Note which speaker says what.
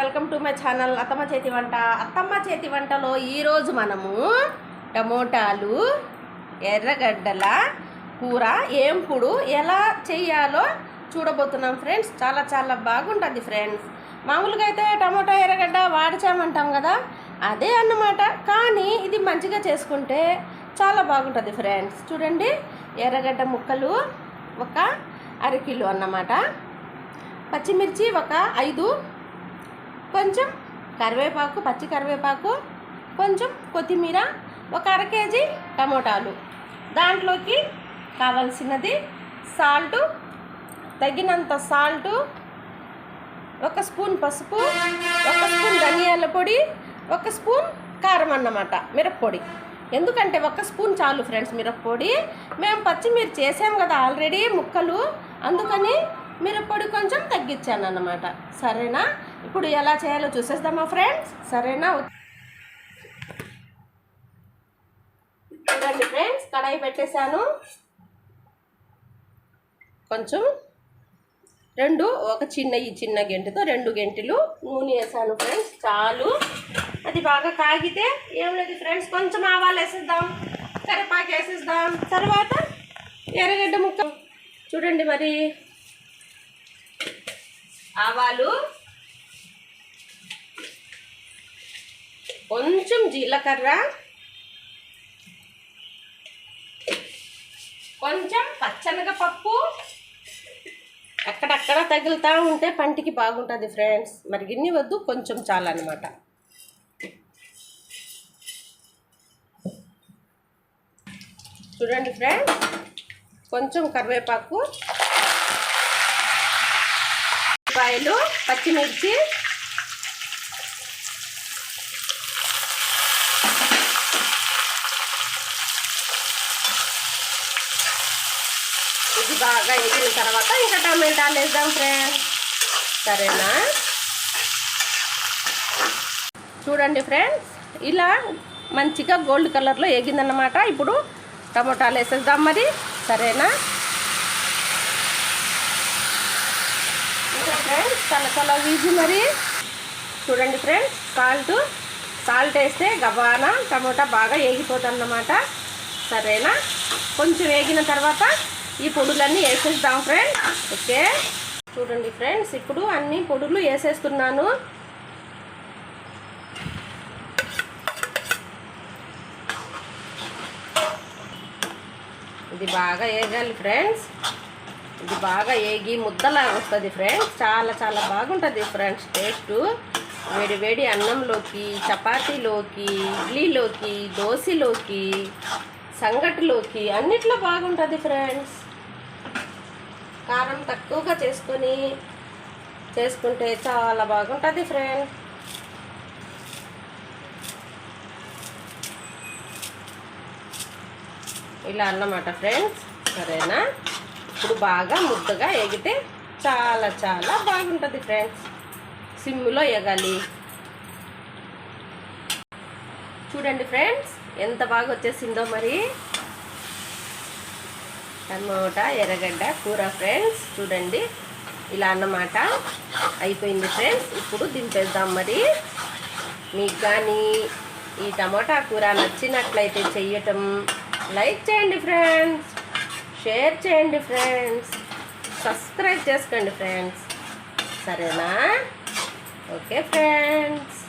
Speaker 1: Welcome to my channel అత్తమ్మ చేతి వంట. అత్తమ్మ చేతి వంటలో ఈరోజు మనము టమోటాలు ఎర్రగడ్డల కూర ఏంపుడు ఎలా చేయాలో చూడబోతున్నాం ఫ్రెండ్స్. చాలా చాలా బాగుంటుంది ఫ్రెండ్స్. మామూలుగా అయితే టమోటా ఎర్రగడ్డ వాడిచామంటాం కదా? అదే అన్నమాట. కానీ ఇది మంచిగా చేసుకుంటే చాలా బాగుంటుంది ఫ్రెండ్స్. చూడండి ఎర్రగడ్డ ముక్కలు ఒక అరకిలో అన్నమాట. పచ్చిమిర్చి ఒక ఐదు కొంచెం కరివేపాకు పచ్చి కరివేపాకు కొంచెం కొత్తిమీర ఒక అర కేజీ టమోటాలు. దాంట్లోకి కావలసినది సాల్టు తగినంత సాల్టు ఒక స్పూన్ పసుపు ఒక స్పూన్ ధనియాల పొడి ఒక స్పూన్ కారం అన్నమాట మిరప్పొడి. ఎందుకంటే ఒక స్పూన్ చాలు ఫ్రెండ్స్ మిరప్పొడి. మేము పచ్చిమిర్చి చేసాం కదా ఆల్రెడీ ముక్కలు అందుకని మిరప్పొడి కొంచెం తగ్గించాను అన్నమాట సరేనా? ఇప్పుడు ఎలా చేయాలో చూసేద్దామా ఫ్రెండ్స్ సరేనా? చూడండి ఫ్రెండ్స్ కడాయి పెట్టేశాను. కొంచెం రెండు ఒక చిన్న ఈ చిన్న గెంటుతో రెండు గెంటలు నూనె వేసాను ఫ్రెండ్స్ చాలు. అది బాగా కాగితే ఏం లేదు ఫ్రెండ్స్ కొంచెం ఆవాలు వేసేద్దాం కరివేపాకు వేసేద్దాం. తర్వాత ఎర్రగడ్డ ముక్క. చూడండి మరి. ఆవాలు కొంచెం జీలకర్ర. కొంచెం పచ్చనగపప్పు. అక్కడక్కడ తగులుతూ ఉంటే పంటికి బాగుంటుంది ఫ్రెండ్స్. మరి గిన్నె వద్దు కొంచెం చాలన్నమాట. చూడండి ఫ్రెండ్స్ కొంచెం కరివేపాకు ఉల్లిపాయలు పచ్చిమిర్చి. ఇది బాగా ఎగిన తర్వాత ఇంకా టమాటాలు వేద్దాం ఫ్రెండ్స్ సరేనా? చూడండి ఫ్రెండ్స్ ఇలా మంచిగా గోల్డ్ కలర్లో ఎగిందన్నమాట ఇప్పుడు టమోటాలు వేసేద్దాం మరి. సరేనా? ఫ్రెండ్స్ చాలా చాలా మరి. చూడండి ఫ్రెండ్స్ సాల్ట్ సాల్ట్ వేస్తే గబానా టమోటా బాగా ఏగిపోతుంది అన్నమాట సరేనా? కొంచెం వేగిన తర్వాత ఈ పొడులన్నీ వేసేద్దాం ఫ్రెండ్స్ ఓకే? చూడండి ఫ్రెండ్స్ ఇప్పుడు అన్ని పొడులు వేసేస్తున్నాను. ఇది బాగా వేగాలి ఫ్రెండ్స్ ఇది బాగా ఏగి ముద్దలాగా వస్తుంది ఫ్రెండ్స్ చాలా చాలా బాగుంటుంది ఫ్రెండ్స్ టేస్ట్ వేడి వేడి అన్నంలోకి చపాతీలోకి ఇడ్లీలోకి దోశలోకి సంగటిలోకి అన్నిట్లో బాగుంటుంది ఫ్రెండ్స్ తక్కువగా చేసుకొని చేసుకుంటే చాలా బాగుంటుంది ఫ్రెండ్స్ ఇలా అన్నమాట ఫ్రెండ్స్ సరేనా? ఇప్పుడు బాగా ముద్దగా ఎగితే చాలా చాలా బాగుంటుంది ఫ్రెండ్స్ సిమ్లో ఎగాలి. చూడండి ఫ్రెండ్స్ ఎంత బాగా వచ్చేసిందో మరి. టమోటా ఎర్రగడ్డ కూర ఫ్రెండ్స్. చూడండి ఇలా అన్నమాట. అయిపోయింది ఫ్రెండ్స్. ఇప్పుడు దింపేద్దాం మరి. మీకు కానీ ఈ టమోటా కూర నచ్చినట్లయితే చెయ్యటం లైక్ చేయండి ఫ్రెండ్స్. షేర్ చేయండి ఫ్రెండ్స్. సబ్స్క్రైబ్ చేసుకోండి ఫ్రెండ్స్. సరేనా? Okay friends.